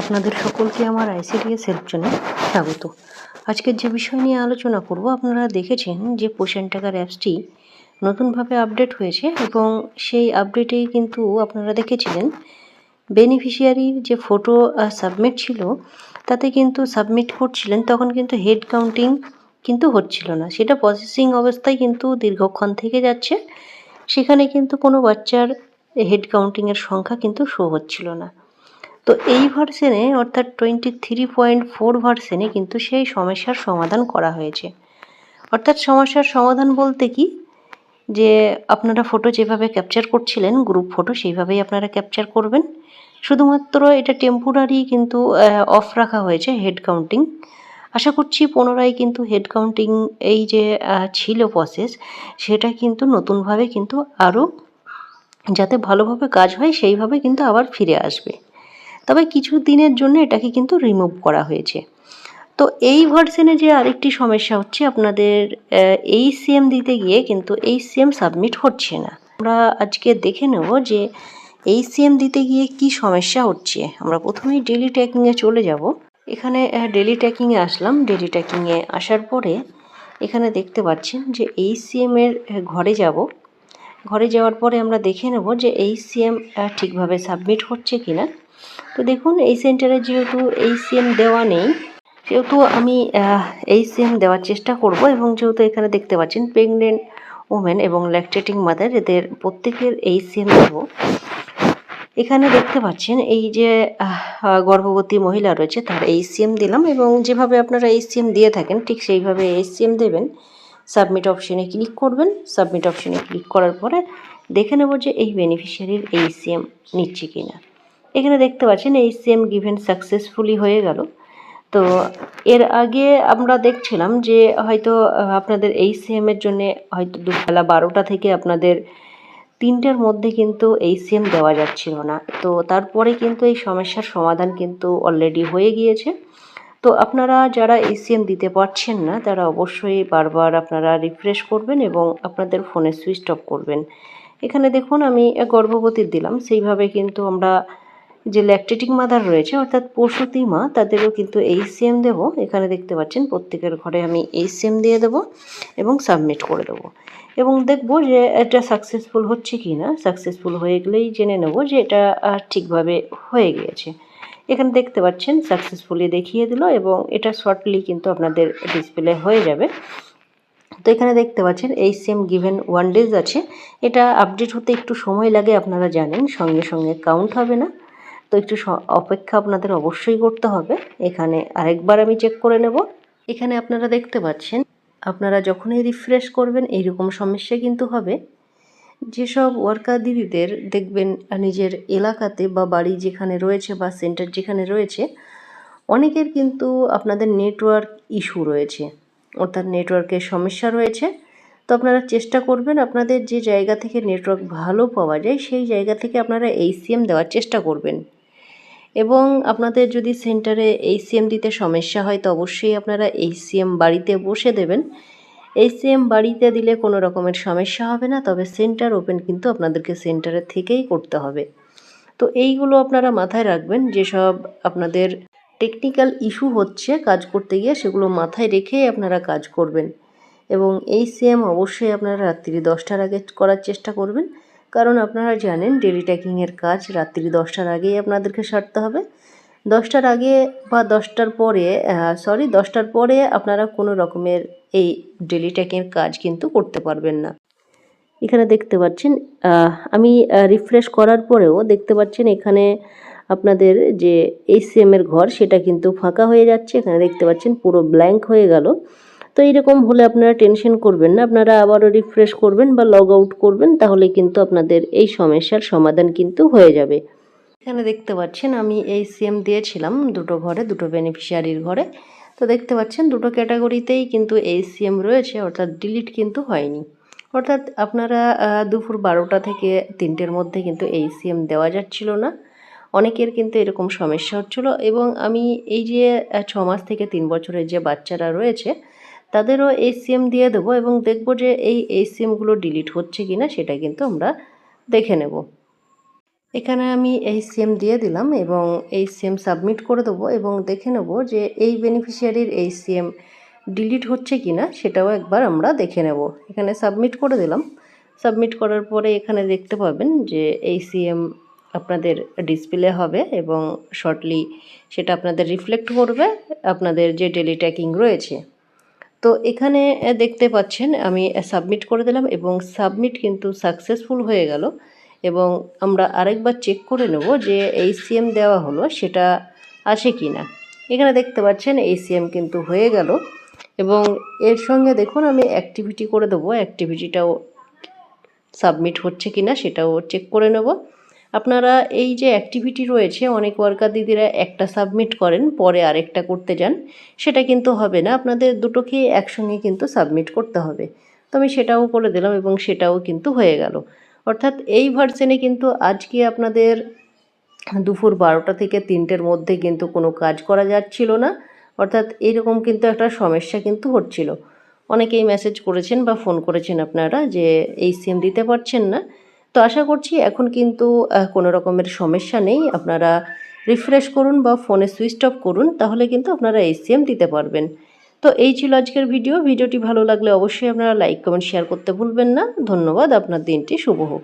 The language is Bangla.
আপনাদের সকলকে আমার আইসিডিএস হেল্প চ্যানেল স্বাগত। আজকের যে বিষয় নিয়ে আলোচনা করব, আপনারা দেখেছেন যে পোষণ টাকার অ্যাপসটি নতুনভাবে আপডেট হয়েছে এবং সেই আপডেটেই কিন্তু আপনারা দেখেছিলেন। বেনিফিশিয়ারির যে ফটো সাবমিট ছিল, তাতে কিন্তু সাবমিট করছিলেন, তখন কিন্তু হেড কাউন্টিং কিন্তু হচ্ছিল না। সেটা প্রসেসিং অবস্থায় কিন্তু দীর্ঘক্ষণ থেকে যাচ্ছে, সেখানে কিন্তু কোনো বাচ্চার হেড কাউন্টিংয়ের সংখ্যা কিন্তু শো হচ্ছিল না। তো এই ভার্সনে, অর্থাৎ টোয়েন্টি থ্রি পয়েন্ট ফোর ভার্সনে কিন্তু সেই সমস্যার সমাধান করা হয়েছে। অর্থাৎ সমস্যার সমাধান বলতে কি? যে আপনারা ফটো যেভাবে ক্যাপচার করছিলেন গ্রুপ ফটো সেইভাবেই আপনারা ক্যাপচার করবেন। শুধুমাত্র এটা টেম্পোরারি কিন্তু অফ রাখা হয়েছে হেড কাউন্টিং আশা করছি পুনরায় কিন্তু হেড কাউন্টিং এই যে ছিল প্রসেস সেটা কিন্তু নতুনভাবে কিন্তু আরও যাতে ভালোভাবে কাজ হয়, সেইভাবে কিন্তু আবার ফিরে আসবে। তবে কিছু দিনের জন্য এটাকে কিন্তু রিমুভ করা হয়েছে। তো এই ভার্সনে যে আরেকটি সমস্যা হচ্ছে আপনাদের এই সিএম দিতে গিয়ে কিন্তু এই সিএম সাবমিট হচ্ছে না। আমরা আজকে দেখে নেব যে এই সিএম দিতে গিয়ে কি সমস্যা হচ্ছে। আমরা প্রথমেই ডেলি ট্র্যাকিংয়ে চলে যাব। এখানে ডেলি ট্র্যাকিংয়ে আসলাম। ডেলি ট্র্যাকিংয়ে আসার পরে এখানে দেখতে পাচ্ছেন যে এই সিএম এর ঘরে যাব। ঘরে যাওয়ার পরে আমরা দেখে নেব যে এই সিএম ঠিকভাবে সাবমিট হচ্ছে কিনা। তো দেখুন, এই সেন্টারে যেহেতু এই সিএম দেওয়া নেই, সেহেতু আমি এই সিএম দেওয়ার চেষ্টা করব এবং যেহেতু এখানে দেখতে পাচ্ছেন প্রেগনেন্ট ওমেন এবং ল্যাকটেটিং মাদার এদের প্রত্যেকের এই সিএম দেবো। এখানে দেখতে পাচ্ছেন এই যে গর্ভবতী মহিলা রয়েছে, তার এই সিএম দিলাম এবং যেভাবে আপনারা এই সিএম দিয়ে থাকেন, ঠিক সেইভাবে এই সিএম দেবেন। সাবমিট অপশনে ক্লিক করবেন। সাবমিট অপশনে ক্লিক করার পরে দেখে নেব যে এই বেনিফিশিয়ারির এই সিএম নিচ্ছে কিনা। এখানে দেখতে পাচ্ছেন এই সিএম গিভেন সাকসেসফুলি হয়ে গেল। তো এর আগে আমরা দেখছিলাম যে হয়তো আপনাদের এই সিএম এর জন্য হয়তো দুবেলা বারোটা থেকে আপনাদের তিনটের মধ্যে কিন্তু এই সিএম দেওয়া যাচ্ছিল না। তো তারপরে কিন্তু এই সমস্যার সমাধান কিন্তু অলরেডি হয়ে গিয়েছে। তো আপনারা যারা এই সিএম দিতে পারছেন না, তারা অবশ্যই বারবার আপনারা রিফ্রেশ করবেন এবং আপনাদের ফোনে সুইচ অফ করবেন। এখানে দেখুন, আমি গর্ভবতীর দিলাম। সেইভাবে কিন্তু আমরা যে ল্যাকটেটিক মাদার রয়েছে, অর্থাৎ প্রসূতি মা, তাদেরও কিন্তু এই সিএম দেবো। এখানে দেখতে পাচ্ছেন, প্রত্যেকের ঘরে আমি এই সিএম দিয়ে দেবো এবং সাবমিট করে দেবো। এবং দেখব যে এটা সাকসেসফুল হচ্ছে কি না সাকসেসফুল হয়ে গেলেই জেনে নেব যে এটা ঠিকভাবে হয়ে গিয়েছে। এখানে দেখতে পাচ্ছেন সাকসেসফুলি দেখিয়ে দিল এবং এটা শর্টলি কিন্তু আপনাদের ডিসপ্লে হয়ে যাবে। তো এখানে দেখতে পাচ্ছেন এই সেম গিভেন ওয়ান ডেজ আছে। এটা আপডেট হতে একটু সময় লাগে, আপনারা জানেন, সঙ্গে সঙ্গে কাউন্ট হবে না। তো একটু অপেক্ষা আপনাদের অবশ্যই করতে হবে। এখানে আরেকবার আমি চেক করে নেব। এখানে আপনারা দেখতে পাচ্ছেন, আপনারা যখনই রিফ্রেশ করবেন, এইরকম সমস্যা কিন্তু হবে। যেসব ওয়ার্কার দিদিদের দেখবেন নিজের এলাকাতে বা বাড়ি যেখানে রয়েছে বা সেন্টার যেখানে রয়েছে, অনেকের কিন্তু আপনাদের নেটওয়ার্ক ইস্যু রয়েছে। অর্থাৎ নেটওয়ার্কের সমস্যা রয়েছে। তো আপনারা চেষ্টা করবেন আপনাদের যে জায়গা থেকে নেটওয়ার্ক ভালো পাওয়া যায়, সেই জায়গা থেকে আপনারা এই সিএম দেওয়ার চেষ্টা করবেন। এবং আপনাদের যদি সেন্টারে এই সিএম দিতে সমস্যা হয়, তো অবশ্যই আপনারা এই সিএম বাড়িতে বসে দেবেন। এই সিএম বাড়িতে দিলে কোনো রকমের সমস্যা হবে না, তবে সেন্টার ওপেন কিন্তু আপনাদেরকে সেন্টারের থেকেই করতে হবে। তো এইগুলো আপনারা মাথায় রাখবেন, যেসব আপনাদের টেকনিক্যাল ইস্যু হচ্ছে কাজ করতে গিয়ে, সেগুলো মাথায় রেখেই আপনারা কাজ করবেন। এবং এই সিএম অবশ্যই আপনারা রাত্রি দশটার আগে করার চেষ্টা করবেন। কারণ আপনারা জানেন ডেলি ট্যাকিংয়ের কাজ রাত্রি দশটার আগেই আপনাদেরকে সারতে হবে। দশটার আগে বা দশটার পরে সরি দশটার পরে আপনারা কোনো রকমের এই ডেলি ট্যাকিংয়ের কাজ কিন্তু করতে পারবেন না। এখানে দেখতে পাচ্ছেন আমি রিফ্রেশ করার পরেও দেখতে পাচ্ছেন এখানে আপনাদের যে এইচসিএম এর ঘর, সেটা কিন্তু ফাঁকা হয়ে যাচ্ছে। এখানে দেখতে পাচ্ছেন পুরো ব্ল্যাঙ্ক হয়ে গেল। তো এরকম হলে আপনারা টেনশন করবেন না। আপনারা আবারও রিফ্রেশ করবেন বা লগ আউট করবেন, তাহলে কিন্তু আপনাদের এই সমস্যার সমাধান কিন্তু হয়ে যাবে। এখানে দেখতে পাচ্ছেন, আমি এই সিএম দিয়েছিলাম দুটো ঘরে, দুটো বেনিফিশিয়ারির ঘরে। তো দেখতে পাচ্ছেন, দুটো ক্যাটাগরিতেই কিন্তু এই সিএম রয়েছে, অর্থাৎ ডিলিট কিন্তু হয়নি। অর্থাৎ আপনারা দুপুর বারোটা থেকে তিনটের মধ্যে কিন্তু এই সিএম দেওয়া যাচ্ছিল না। অনেকের কিন্তু এরকম সমস্যা হচ্ছিল এবং আমি এই যে ছ মাস থেকে তিন বছরের যে বাচ্চারা রয়েছে তাদেরও এই সিএম দিয়ে দেবো এবং দেখব যে এই এই সিএমগুলো ডিলিট হচ্ছে কি না সেটা কিন্তু আমরা দেখে নেব। এখানে আমি এই সিম দিয়ে দিলাম এবং এই সিম সাবমিট করে দেবো এবং দেখে নেব যে এই বেনিফিশিয়ারির এই সিম ডিলিট হচ্ছে কি না সেটাও একবার আমরা দেখে নেব। এখানে সাবমিট করে দিলাম। সাবমিট করার পরে এখানে দেখতে পাবেন যে এই সিএম আপনাদের ডিসপ্লে হবে এবং শর্টলি সেটা আপনাদের রিফ্লেক্ট করবে। আপনাদের যে ডেলি ট্যাকিং রয়েছে। তো এখানে দেখতে পাচ্ছেন, আমি সাবমিট করে দিলাম এবং সাবমিট কিন্তু সাকসেসফুল হয়ে গেল। এবং আমরা আরেকবার চেক করে নেব যে এই সিএম দেওয়া হলো, সেটা আসে কি না এখানে দেখতে পাচ্ছেন এই সিএম কিন্তু হয়ে গেল। এবং এর সঙ্গে দেখুন, আমি অ্যাক্টিভিটি করে দেবো। অ্যাক্টিভিটিটাও সাবমিট হচ্ছে কি না সেটাও চেক করে নেব। আপনারা এই যে অ্যাক্টিভিটি রয়েছে, অনেক ওয়ার্কার দিদিরা একটা সাবমিট করেন, পরে আরেকটা করতে যান, সেটা কিন্তু হবে না। আপনাদের দুটোকে একসঙ্গে কিন্তু সাবমিট করতে হবে। তো আমি সেটাও করে দিলাম এবং সেটাও কিন্তু হয়ে গেল। অর্থাৎ এই ভার্সনে কিন্তু আজকে আপনাদের দুপুর বারোটা থেকে তিনটের মধ্যে কিন্তু কোনো কাজ করা যাচ্ছিল না। অর্থাৎ এরকম কিন্তু একটা সমস্যা কিন্তু হচ্ছিল। অনেকেই মেসেজ করেছেন বা ফোন করেছেন আপনারা যে এই সিম দিতে পারছেন না। তো আশা করছি এখন কিন্তু কোনো রকমের সমস্যা নেই। আপনারা রিফ্রেশ করুন বা ফোনে সুইচ অফ করুন, তাহলে কিন্তু আপনারা এসিএম দিতে পারবেন। তো এই ছিল আজকের ভিডিও ভিডিওটি ভালো লাগলে অবশ্যই আপনারা লাইক কমেন্ট শেয়ার করতে ভুলবেন না। ধন্যবাদ। আপনার দিনটি শুভ হোক।